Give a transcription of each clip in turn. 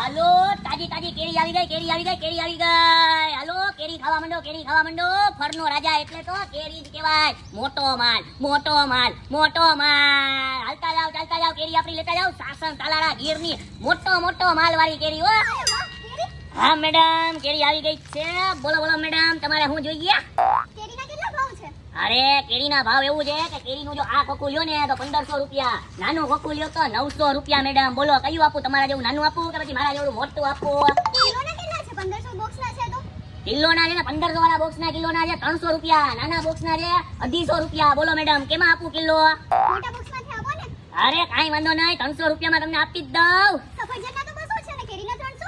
હાલો, તાજી તાજી કેરી આવી ગઈ, કેરી આવી ગઈ, કેરી આવી ગઈ. હાલો, કેરી ખાવા માંડો, કેરી ખાવા માંડો. ફરનો રાજા એટલે તો કેરી જ કહેવાય. મોટો માલ મોટો માલ મોટો માલ. હાલતા જાવ ચાલતા જાવ કેરી આપણી લેતા જાવ સાસણ, તાલાળા, ગીરની મોટો મોટો માલ વાળી કેરી, હો. હા, મેડમ, કેરી આવી ગઈ છે. બોલો બોલો, મેડમ, તમારે શું જોઈએ? અરે કેરીના ભાવ એવું છે કે કેરીનું જો આ ખોખું લ્યો ને તો પંદરસો રૂપિયા. નાનું ખોખું લ્યો તો નવસો રૂપિયા મેડમ. બોલો કયું આપું? તમારા જેવું નાનું આપું કે પછી મારા જેવું મોટું આપું? કિલોના છે? 1500 બોક્સના છે તો? કિલોના છે ને પંદરસો વાળા બોક્સના કિલોના છે ત્રણસો રૂપિયા. નાના બોક્સના છે અઢીસો રૂપિયા. બોલો મેડમ કેમાં આપું કિલો? અરે કાંઈ વાંધો નહીં. ત્રણસો રૂપિયામાં તમને આપી જ દઉં. સફરજનના તો 200 છે ને? કેરીના 300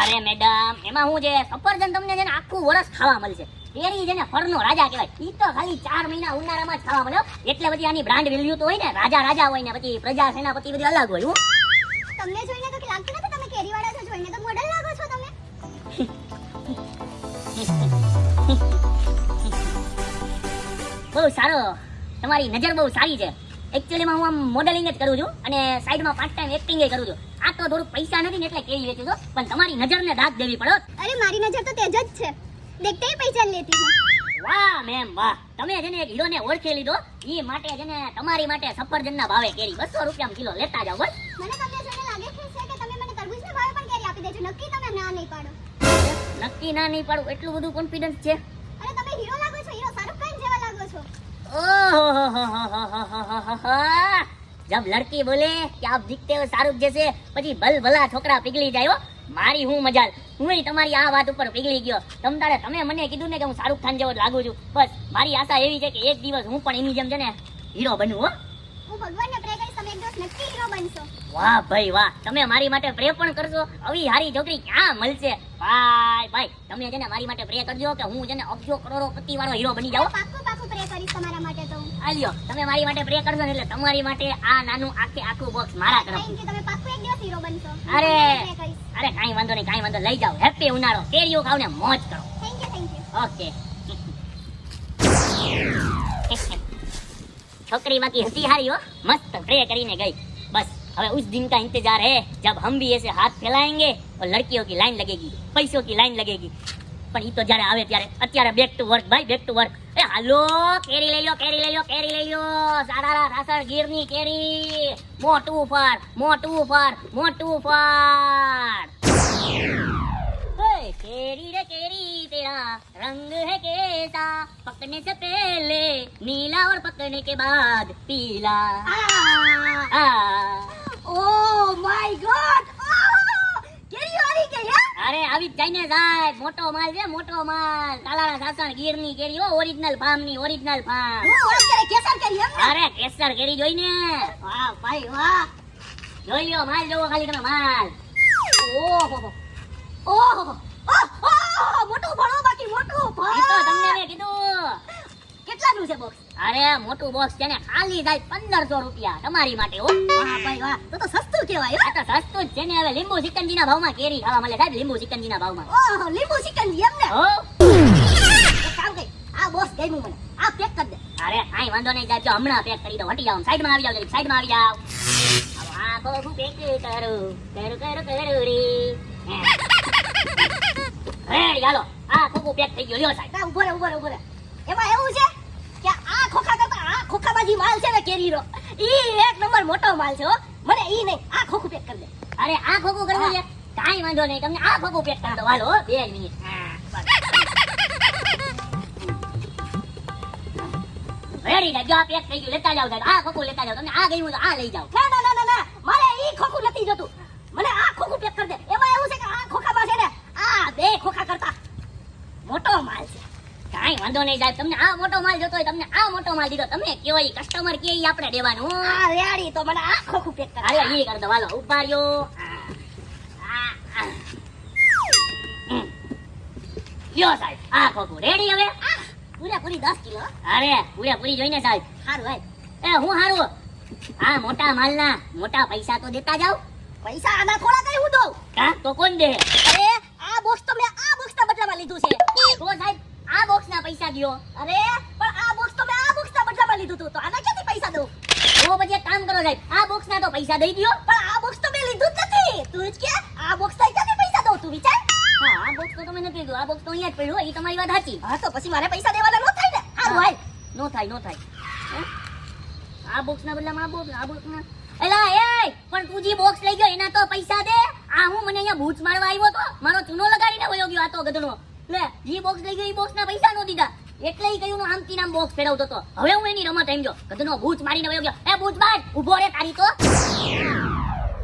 અરે મેડમ એમાં શું છે સફરજન તમને છે ને આખું વરસ ખાવા મળશે. કેરી છે ને ફળનો રાજા કહેવાય. ઈ તો ખાલી ચાર મહિના ઉનાળામાં જ ખાવા મળ્યો એટલે બધી આની બ્રાન્ડ વેલ્યુ તો હોય ને રાજા રાજા હોય ને પછી પ્રજા સેનાપતિ બધી અલગ હોય હું. તમને જોઈને તો કે લાગતું નથી તમે કેરીવાળા છો જોઈને તો મોડલ લાગો છો તમે. બહુ સારો તમારી નજર બહુ સારી છે. એકચ્યુઅલીમાં હું આમ મોડેલિંગ જ કરું છું અને સાઈડમાં પાર્ટ ટાઈમ એક્ટિંગ કરું છું. આ તો થોડું પૈસા નથી ને એટલે કેરી વેચું છું પણ તમારી નજરને દાગ દેવી પડો અરે મારી નજર તો તેજ જ છે. देखते ही पहचान लेती हूँ વાહ મેમ વાહ. તમે છે ને એક હીરો ને ઓળખી લીધો. ઈ માટે છે ને તમારી માટે સફરજન ના ભાવે કેરી. બસો રૂપિયા કિલો લેતા જાવ બસ મને તમને જોઈને લાગે છે કે તમે મને તરબૂચ ના ભાવે પણ કેરી આપી દેજો. નક્કી તમે ના નહીં પાડો. નક્કી ના નહીં પાડું. એટલું બધું કોન્ફિડન્સ છે? અરે તમે હીરો લાગો છો હીરો શાહરુખ ખાન જેવા લાગો છો. જબ લડકી બોલે કે આપ દિખતે હો શાહરુખ જૈસે પછી ભલ ભલા છોકરા પીગળી જાય હો. મારી હું મજાલ? હું તમારી આ વાત ઉપર પીગળી ગયો. તમ તારે તમે મને કીધું ને કે હું શાહરુખ ખાન જેવો લાગુ છું. બસ મારી આશા એવી છે કે એક દિવસ હું પણ એની જેમ છે ને હીરો બનવું હો. હું ભગવાનને પ્રે કરીશ તમે એક દિવસ નક્કી હીરો બનશો. વાહ ભાઈ વાહ તમે મારી માટે પ્રે પણ કરશો. આવી હારી છોકરી ક્યાં મળશે? ભાઈ ભાઈ તમે છે ને મારી માટે પ્રે કરજો કે હું છે ને અબજો કરોડોપતિ વાળો હીરો બની જાઉં. પાક્કું પાક્કું પ્રે કરીશ તમારા માટે તો. આલ્યો તમે મારી માટે પ્રે કરશો ને એટલે તમારી માટે આ નાનું આખે આખું બોક્સ મારા તરફ તમે પાક્કું એક દિવસ હીરો બનશો. અરે. વાંધો નહીં કાંઈ વાંધો લઈ જાઓ હેપી ઉનાળો કેરીઓ ખાવ ને મોજ કરો thank you thank you okay छोकरी बाकी हंसी हारी हो मस्त प्रे કરીને ગઈ बस હવે उस दिन का इंतजार है जब हम भी ऐसे हाथ फैलाएंगे और लड़कियों की लाइन लगेगी पैसों की लाइन लगेगी પણ ઈ તો જ્યારે આવે ત્યારે અત્યારે બેક ટુ વર્ક ભાઈ બેક ટુ વર્ક એ હાલો કેરી લઈ લો કેરી લઈ લો કેરી લઈ લો સારા રાસણ ગીરની કેરી મોટું ફળ મોટું ફળ મોટું ફળ ओए, केरी रे केरी तेरा रंग है कैसा पकने से पहले नीला और पकने के बाद पीला आ ઓ માય ગોડ કેરી આવી ગઈ હે અરે આવી જ જાય ને સાહેબ મોટો માલ છે મોટો માલ તાલાળા સાસણ ગીરની કેરી હો ઓરિજિનલ ફાર્મ ની ઓરિજિનલ ફાર્મ હું ઓળખ કરે કેસર કરી એમ ને અરે કેસર કેરી જોઈ ને વાહ ભાઈ વાહ જોઈ લ્યો માલ જોવો ખાલી તમે માલ અરે સસ્તું કહેવાય સસ્તું જ ને હવે લીંબુ ભાવમાં કેરી ખાવા લીંબુ સિકંજી ના ભાવમાં ઓહો લીંબુ સિકંજી એમ ને કર આ બોક્સ આ પેક કરી દે અરે કાંઈ વાંધો નહીં સાહેબ હમણાં પેક કરી દો હટી જાઓ સાઈડમાં આવી જાઓ સાઈડમાં આવી જાઓ આ ખોખું પેક કરું કરું કરું રે હે ચાલો આ ખોખું પેક થઈ ગયો લ્યો સાહેબ ના ઊભો રે ઊભો રે ઊભો રે એમાં એવું છે કે આ ખોખા કરતા આ ખોખામાં જે માલ છે ને કેરીનો ઈ એક નંબર મોટો માલ છે હો મને ઈ નહીં આ ખોખું પેક કરી દે અરે આ ખોખું કરી છે કાંઈ વાંધો નહીં તમને આ ખોખું પેક કરી દો હાલો બે મિનિટ રેડી સાહેબ જો આ પેક થઈ ગયું લેતા જાવ આ ખોખું લેતા જાવ તમને આ ગયું તો આ લઈ જાઓ ના ના ઈ ખોખું નથી જોતું. મને આ ખોખું પેક કરી દે. એમાં એવું છે કે આ ખોખામાં છે ને આ બે ખોખા કરતા. મોટો માલ છે. કાંઈ વાંધો નહીં સાહેબ તમને આ મોટો માલ જોતો હોય તમને આ મોટો માલ દીધો તમે કયો ઈ કસ્ટમર કે ઈ આપણે દેવાનું? આ રેડી તો મને આ ખોખું પેક કરી. અરે ઈ કર દો. વાલો ઉપાડ્યો. લ્યો સાહેબ આ ખોખું. રેડી હવે? પૂરેપૂરી દસ કિલો. અરે પૂરેપૂરી જોઈને સાહેબ. સારું ભાઈ એ હું હારું? આ મોટા માલના મોટા પૈસા તો દેતા જાવ પૈસા આના થોડા કઈ હું દઉં કા તો કોણ દે અરે આ બોક્સ તો મેં આ બોક્સના બદલામાં લીધું છે તો સાહેબ આ બોક્સ ના પૈસા દ્યો અરે પણ આ બોક્સ તો મેં આ બોક્સના બદલામાં લીધું હતું તો આના ક્યાંથી પૈસા દઉં તો પછી કામ કરો સાહેબ આ બોક્સ ના તો પૈસા દઈ દ્યો પણ આ બોક્સ તો મેં લીધું જ નથી તું જ કે આ બોક્સ થાય તમે નથી લીધું આ બોક્સ તો અહીંયા જ પડ્યું એ તમારી વાત સાચી હા તો પછી મારે પૈસા દેવાના ન થાય ને હારું ભાઈ નો થાય નો થાય હે? આ બોક્સ ના બદલામાં આ બોક્સ આ બોક્સ ના. એલા, એ પણ તું જે બોક્સ લઈ ગયો એના તો પૈસા દે. આ હું મને અહીંયા ભૂત મારવા આવ્યો તો. મારો ચૂનો લગાડીને વયો ગયો આ તો ગધડો. લે, જે બોક્સ લઈ ગયો એ બોક્સ ના પૈસા નો દીધા. એટલે ઈ કયું આમથી નામ બોક્સ ફેરવતો તો. હવે હું એની રમત ગયો. ગધનો ભૂત મારીને વયો ગયો. એ ભૂત બાજ ઊભો રે તારી તો.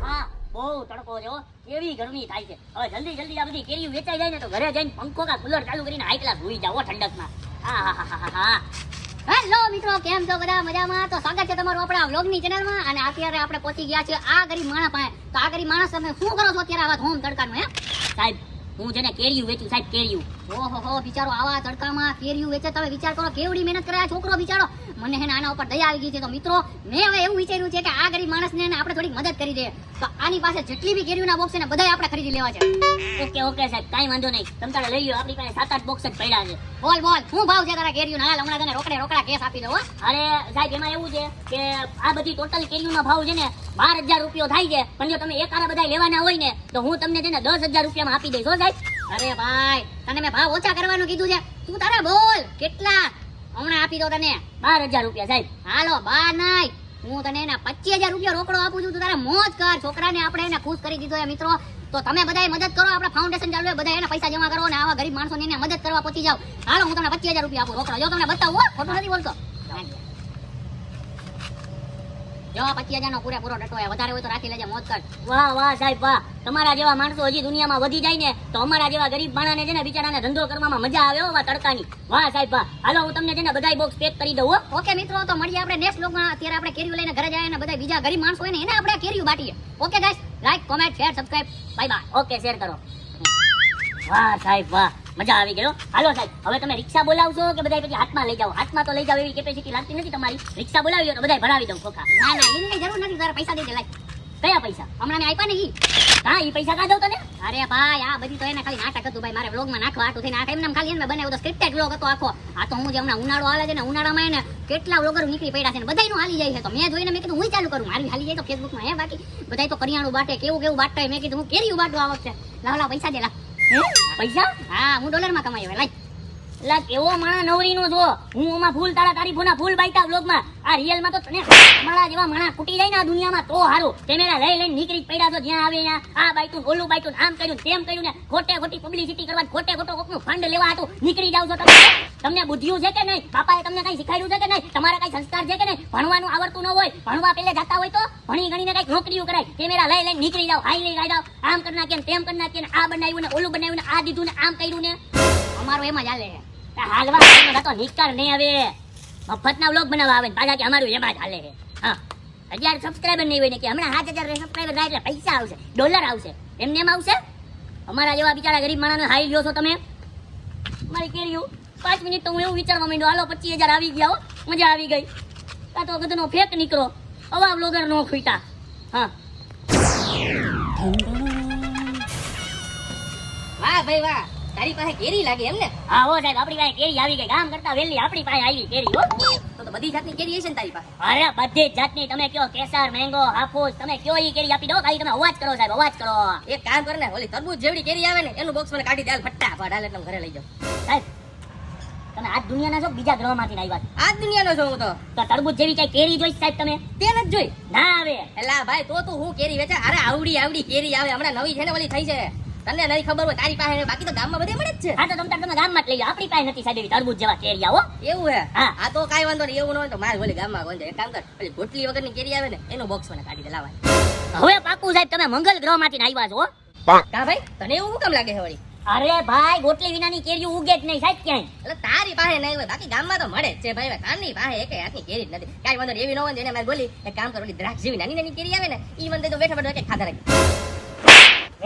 હા, બહુ તડકો છે. કેવી ગરમી થાય છે. હવે જલ્દી જલ્દી આ બધી કેરીઓ વેચાઈ જાય ને તો ઘરે જઈને પંખો કા કુલર ચાલુ કરીને હાઈ ક્લાસ હોઈ જાવ ઠંડક ઠંડકમાં હા હા હા હા. હેલો મિત્રો, કેમ છો? બધા મજામાં? તો સ્વાગત છે તમારું આપણા વ્લોગની ચેનલમાં. અને અત્યારે આપણે પહોંચી ગયા છે આ ગરીબ માણસ પાસે. તો આ ગરીબ માણસ તમે શું કરો છો? અત્યારે આવા હોમ તડકાનું હે? સાહેબ હું જેને કેરિયું વેચું સાહેબ કેરિયું ઓહો, હો, બિચારો આવા તડકામાં કેરિયું વેચે, તમે વિચાર કરો, કેવડી મહેનત કરે છોકરો બિચારો. મને હે આના ઉપર દયા આવી ગઈ છે. તો મિત્રો, મેં હવે એવું વિચાર્યું છે કે આ ગરીબ માણસને આપણે થોડીક મદદ કરી દઈએ તો આની પાસે જેટલી બી કેરીઓના બોક્સ ને બધા આપણે ખરીદી લેવા છે. ઓકે ઓકે, સાહેબ, કાંઈ વાંધો નહીં. તમે તારે લઈ લો આપણી પાસે સાત આઠ બોક્સ જ પડ્યા છે. બોલ બોલ, શું ભાવ છે તારા કેરીઓના? હાલ, હમણાં તને રોકડે રોકડા કેસ આપી હો. અરે, સાહેબ, એમાં એવું છે કે આ બધી ટોટલ કેરીઓનો ભાવ છે ને બાર હજાર રૂપિયો થાય છે. પણ જો તમે એકારા બધા લેવાના હોય ને, તો હું તમને છે ને દસ હજાર રૂપિયામાં આપી દઈશ, હો સાહેબ. અરે ભાઈ, તને મેં ભાવ ઓછા કરવાનું કીધું છે. તું તારા બોલ, કેટલા? હમણાં આપી દો તને. બાર હજાર રૂપિયા, સાહેબ. હાલો બા નાય હું તને એના પચીસ હજાર રૂપિયા રોકડો આપું છું. તું તારે મોજ કર. છોકરાને આપણે એને ખુશ કરી દીધો એ મિત્રો. તો તમે બધા મદદ કરો. આપણે ફાઉન્ડેશન ચાલુ બધા એના પૈસા જમા કરો અને આવા ગરીબ માણસોને એને મદદ કરવા પહોંચી જાવ હાલો, હું તમને પચીસ હજાર રૂપિયા આપું. રોકડો. જો તમને બતાવું ખોટું નથી બોલતો. જો પચીસ હજાર નો પૂરેપૂરો ડટો હોય વધારે હોય તો રાખી લેજે મોજ કર. વાહ વાહ સાહેબ વાહ. તમારા જેવા માણસો હજી દુનિયામાં વધી જાય ને તો અમારા જેવા ગરીબ માણાને છે ને બિચારાને ધંધો કરવામાં મજા આવે હો તડકાની. વાહ સાહેબ વાહ. હાલો હું તમને છે ને બધાય બોક્સ પેક કરી દઉં ઓકે મિત્રો તો મળીએ આપણે નેક્સ્ટ બ્લોગમાં અત્યારે આપણે કેરીઓ લઈને ઘરે જાય ને બધા બીજા ગરીબ માણસો હોય ને એને આપણે કેરીઓ બાટીએ. Okay guys like comment share subscribe bye bye okay share કરો. વાહ સાહેબ વાહ. મજા આવી ગયો હાલો સાહેબ હવે તમે રિક્ષા બોલાવશો કે બધા પછી હાથમાં લઈ જાઓ? હાથમાં તો લઈ જાઓ એવી કેપેસિટી લાગતી નથી તમારી. રિક્ષા બોલાવી તો બધા ભરાવી દઉં ખોખા. ના ના એની જરૂર નથી તારે પૈસા દે લાઈક કયા પૈસા? હમણાં મેં આપ્યા ને ઈ. હા એ પૈસા કાઢો તને. અરે ભાઈ આ બધી તો એને ખાલી નાટક હતું ભાઈ મારે વ્લોગમાં નાખવા આટું થઈને આ ટાઈમ નામ ખાલી એને બનાવ્યો તો સ્ક્રિપ્ટેડ વ્લોગ હતો આખો. આ તો હું જે હમણાં ઉનાળો આવે છે ને ઉનાળામાં એને કેટલા વ્લોગર નીકળી પડ્યા છે ને બધાનું હાલી જાય છે. તો મેં જોઈને મેં કીધું હું ચાલુ કરું? મારી હાલી જાય તો ફેસબુકમાં હે બાકી? બધા તો કરિયાણું બાટે કેવું કેવું બાટતા મેં કીધું હું કેરી બાટું આવક વખતે લાવ લાવ પૈસા દે લાવ? પૈસા? હા, હું ડોલરમાં કમાઈ હવે લાઈ લા કેવો માણા નવરીનો જો હું ઓમાં ફૂલ તારા તારીફોના ફૂલ બાઈતા વ્લોગમાં આ રિયલમાં તો તને મારા જેવા માણા કૂટી જાય ને આ દુનિયામાં તો હારું. કેમેરા લઈ લઈને નીકળી પડ્યા છો જ્યાં આવે ત્યાં. આ બાઈતું ઓલું બાઈતું આમ કર્યું તેમ કર્યું ને ખોટે ખોટી પબ્લિસિટી કરવા ખોટે ખોટો કોકનું ફંડ લેવા હતું નીકળી જાવ છો તમે. તમને બુદ્ધિયું છે કે નહીં? બાપાએ તમને કઈ શીખવાડ્યું છે કે નહીં? તમારા કઈ સંસ્કાર છે કે નહીં? ભણવાનું આવડતું ન હોય, ભણવા પેલે જતા હોય તો ભણી ગણીને કંઈક નોકરીઓ કરાય. કેમેરા લઈ લઈને નીકળી જાવ, હાઈ લઈ જાવ, આમ કરી નાખીએ તેમ કરી નાખીએ આ બનાવ્યું ને ઓલું બનાવ્યું ને આ દીધું ને આમ કર્યું ને. અમારું એમાં જ હાલે હાલવા તો નહીં આવે મફતના વ્લોગ બનાવવા આવે ને પાછા કે અમારું એમાં જ હાલે છે. હા. હજાર સબસ્ક્રાઈબર નહીં હોય ને કે હમણાં સાત હજાર સબસ્ક્રાઈબર થાય એટલે પૈસા આવશે ડોલર આવશે. એમને એમ આવશે? અમારા જેવા બિચારા ગરીબ માણસને હાઈ લ્યો છો તમે? મારી કેરીયું પાંચ મિનિટ તો હું એવું વિચારવા માંડ્યો, હાલો પચીસ હજાર આવી ગયા હો, મજા આવી ગઈ. કાં તો ગધનો ફેક નીકળો. અવા વ્લોગર નો ખૂટા હા. વાહ ભાઈ વાહ. તારી પાસે કેરી લાગે એમ ને? હા હો સાહેબ આપણી પાસે કેરી આવી ગઈ. ગામ કરતા વેલી આપણી પાસે આવી કેરી હો. તો બધી જાતની કેરી છે ને તારી પાસે? અરે બધી જાતની. તમે કયો કેસર મેંગો હાફૂસ તમે કયો ઈ કેરી આપી દો? ખાલી તમે અવાજ કરો સાહેબ અવાજ કરો. એક કામ કર ને ઓલી તરબૂચ જેવડી કેરી આવે ને એનું બોક્સ મને કાઢી દે હાલ ફટાફટ હાલ હું ઘરે લઈ જાઉં. સાહેબ તમે આ દુનિયાના છો બીજા ગ્રહમાંથી આવ્યા. આ દુનિયાનો છો હું તો. તો તરબૂચ જેવી કઈ કેરી જોઈ સાહેબ તમે? તે નથી જોઈ. ના આવે. એલા ભાઈ તો તું હું કેરી વેચે. અરે આવડી આવડી કેરી આવે. હમણાં નવી છે ને ઓલી થઈ છે. તને નહીં ખબર હોય તારી પાસે બાકી તો ગામમાં બધે મળે જ છે. હા તો તમે તમે ગામમાં જ લઈ જાઓ. આપણી પાસે નથી સાહેબ એવી તરબૂજ જેવા કેરી હો એવું હે? હા. આ તો કાઈ વાંધો નહીં એવું ન હોય તો મારે ભલે ગામમાં કોણ છે એક કામ કર ઓલી ગોટલી વગરની કેરી આવે ને એનો બોક્સ મને કાઢી દે લાવાય હવે પાકું સાહેબ તમે મંગલ ગ્રહમાંથી આવ્યા છો કા ભાઈ? તને એવું કેમ લાગે છે વળી? અરે ભાઈ ગોટલી વિનાની કેરીઓ ઉગે જ નહીં સાહેબ ક્યાંય. એટલે તારી પાસે નહીં હોય બાકી ગામમાં તો મળે છે ભાઈ. તારની પાસે એક હાથની કેરી જ નથી. કાંઈ વાંધો નહીં એવી ન હોય એને મારે બોલી એક કામ કરો દ્રાક્ષ જેવી નાની નાની કેરી આવે ને એ મને તો બેઠા બેઠા ખાધા રાખી.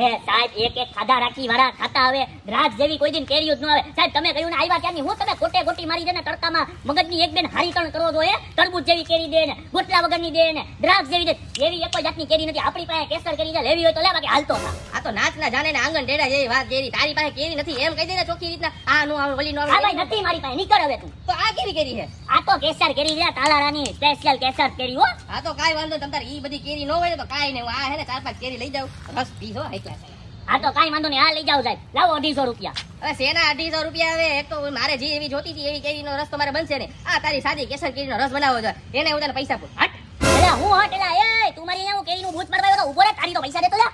એ સાહેબ એક એક ખાધા રાખી વાળા ખાતા આવે રાજ જેવી કોઈ દિન કેરીઓ જ ન આવે. સાહેબ તમે કહ્યું ને આવ્યા ક્યાંની હું તમે કોટે કોટી મારી ને તડકામાં મગજની એક બેન હારી કણ કરો છો એ તરબૂચ જેવી કેરી દે ને ગોટલા વગરની દે ને દ્રાક્ષ જેવી દે. એવી એક જાતની કેરી નથી. આપણી પાસે કેસર કેરી છે લેવી હોય તો લે બાકી હાલતો આ તો નાચ ના જાણે ને આંગણ ટેડા જેવી વાત કેરી. તારી પાસે કેરી નથી. એમ કહી દે ને ચોખ્ખી રીતના આ નો આવે વલી નો હા ભાઈ નથી મારી પાસે. નીકળ હવે તું. તો આ કેવી કેરી છે? આ તો કેસર કેરી છે તાલારાની સ્પેશિયલ કેસર કેરી હો. આ તો કાઈ વાંધો તમ તારે ઈ બધી કેરી નો હોય તો કાઈ નહીં. હું આ હે ને ચાર પાંચ કેરી લઈ જાઉં. રસ પીસો હાઈ આ તો કાંઈ વાંધો નહીં આ લઈ જાઓ સાહેબ. લાવો અઢીસો રૂપિયા. હવે શેના અઢીસો રૂપિયા આવે? એક તો મારે જે એવી જોતી હતી એવી કેરીનો રસ તો મારે બનશે ને. આ તારી સાદી કેસર કેરીનો રસ બનાવો છે. એને હું તને પૈસા પૂછ હટ. એટલે હું હટ એટલે એ તું મારી અહીંયા હું કેરીનું ભૂત ઊભો રે તારી તો પૈસા દેતો જા.